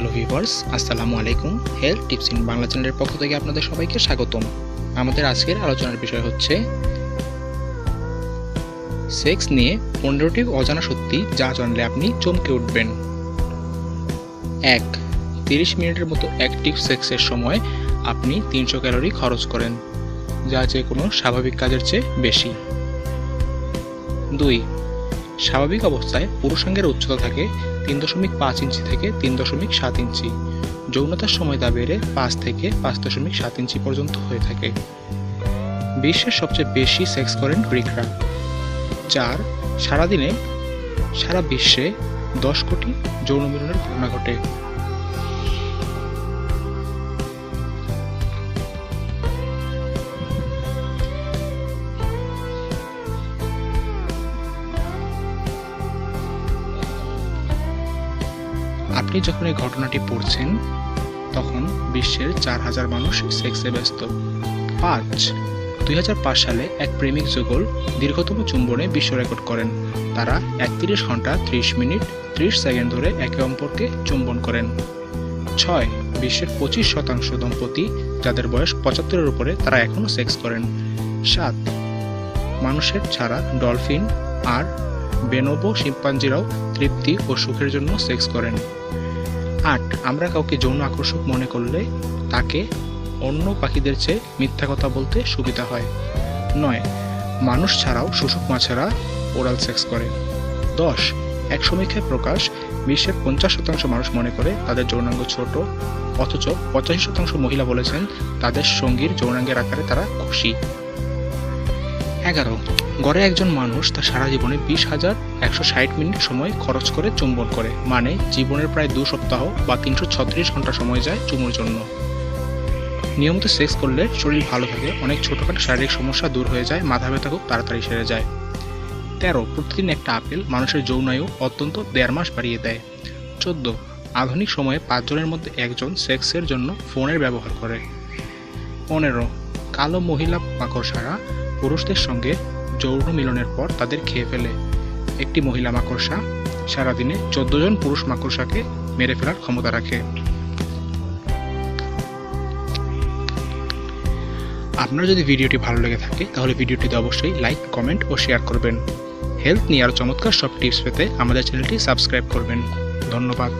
Hello viewers আসসালামু আলাইকুম health tips in Bangla চ্যানেলের পক্ষ থেকে আপনাদের সবাইকে স্বাগতম। আমাদের আজকের আলোচনার বিষয় হচ্ছে সেক্স নিয়ে পনেরোটি অজানা সত্যি যা জানলে আপনি চমকে উঠবেন। এক, তিরিশ মিনিটের মতো অ্যাক্টিভ সেক্সের সময় আপনি তিনশো ক্যালোরি খরচ করেন, যা যে কোনো স্বাভাবিক কাজের চেয়ে বেশি। দুই স্বাভাবিক অবস্থায় পুরুষাঙ্গের উচ্চতা থাকে তিন দশমিক পাঁচ ইঞ্চি থেকে তিন দশমিক সাত ইঞ্চি। যৌনতার সময় তা বেড়ে পাঁচ থেকে পাঁচ দশমিক সাত ইঞ্চি পর্যন্ত হয়ে থাকে। বিশ্বের সবচেয়ে বেশি সেক্স করেন গ্রিকরা চার সারাদিনে, সারা বিশ্বে দশ কোটি যৌন মিলনের ঘটনা ঘটে। আপনি যখন এই ঘটনাটি পড়ছেন, তখন বিশ্বের চার হাজার মানুষ সেক্সে ব্যস্ত। পাঁচ, দুই সালে এক প্রেমিক যুগল দীর্ঘতম চুম্বনে বিশ্ব রেকর্ড করেন। তারা একত্রিশ ঘণ্টা ত্রিশ মিনিট ত্রিশ সেকেন্ড ধরে একে অপরকে চুম্বন করেন। ছয়, বিশ্বের পঁচিশ শতাংশ দম্পতি যাদের বয়স পঁচাত্তরের উপরে তারা এখনও সেক্স করেন। সাত, মানুষের ছাড়া ডলফিন আর বেনোবো শিম্পাঞ্জিরাও তৃপ্তি ও সুখের জন্য সেক্স করেন। আট, আমরা কাউকে যৌন আকর্ষক মনে করলে তাকে অন্য পাখিদের চেয়ে মিথ্যা কথা বলতে সুবিধা হয়। নয়, মানুষ ছাড়াও শুশুক মাছেরা ওরাল সেক্স করে। দশ এক সমীক্ষায় প্রকাশ বিশ্বের পঞ্চাশ শতাংশ মানুষ মনে করে তাদের যৌনাঙ্গ ছোট, অথচ পঁচাশি শতাংশ মহিলা বলেছেন তাদের সঙ্গীর যৌনাঙ্গের আকারে তারা খুশি। এগারো। গড়ে একজন মানুষ তার সারা জীবনে বিশ হাজার একশো ষাট মিনিট সময় খরচ করে চুম্বন করে মানে জীবনের প্রায় দু সপ্তাহ বা তিনশো ছত্রিশ ঘণ্টা সময় যায় চুমুর জন্য। নিয়মিত সেক্স করলে শরীর ভালো থাকে, অনেক ছোটোখাটো শারীরিক সমস্যা দূর হয়ে যায়, মাথা ব্যথা খুব তাড়াতাড়ি সেরে যায়। তেরো, প্রতিদিন একটা আপেল মানুষের যৌনায়ু অত্যন্ত দেড় মাস বাড়িয়ে দেয়। চোদ্দ, আধুনিক সময়ে পাঁচজনের মধ্যে একজন সেক্সের জন্য ফোনের ব্যবহার করে। পনেরো, কালো মহিলা মাকড়সারা পুরুষদের সঙ্গে যৌন মিলনের পর তাদের খেয়ে ফেলে। একটি মহিলা মাকড়সা সারাদিনে চোদ্দ জন পুরুষ মাকড়সাকে মেরে ফেলার ক্ষমতা রাখে। আপনার যদি ভিডিওটি ভালো লেগে থাকে, তাহলে ভিডিওটিতে অবশ্যই লাইক, কমেন্ট ও শেয়ার করবেন। হেলথ নিয়ে আরও চমৎকার সব টিপস পেতে আমাদের চ্যানেলটি সাবস্ক্রাইব করবেন। ধন্যবাদ।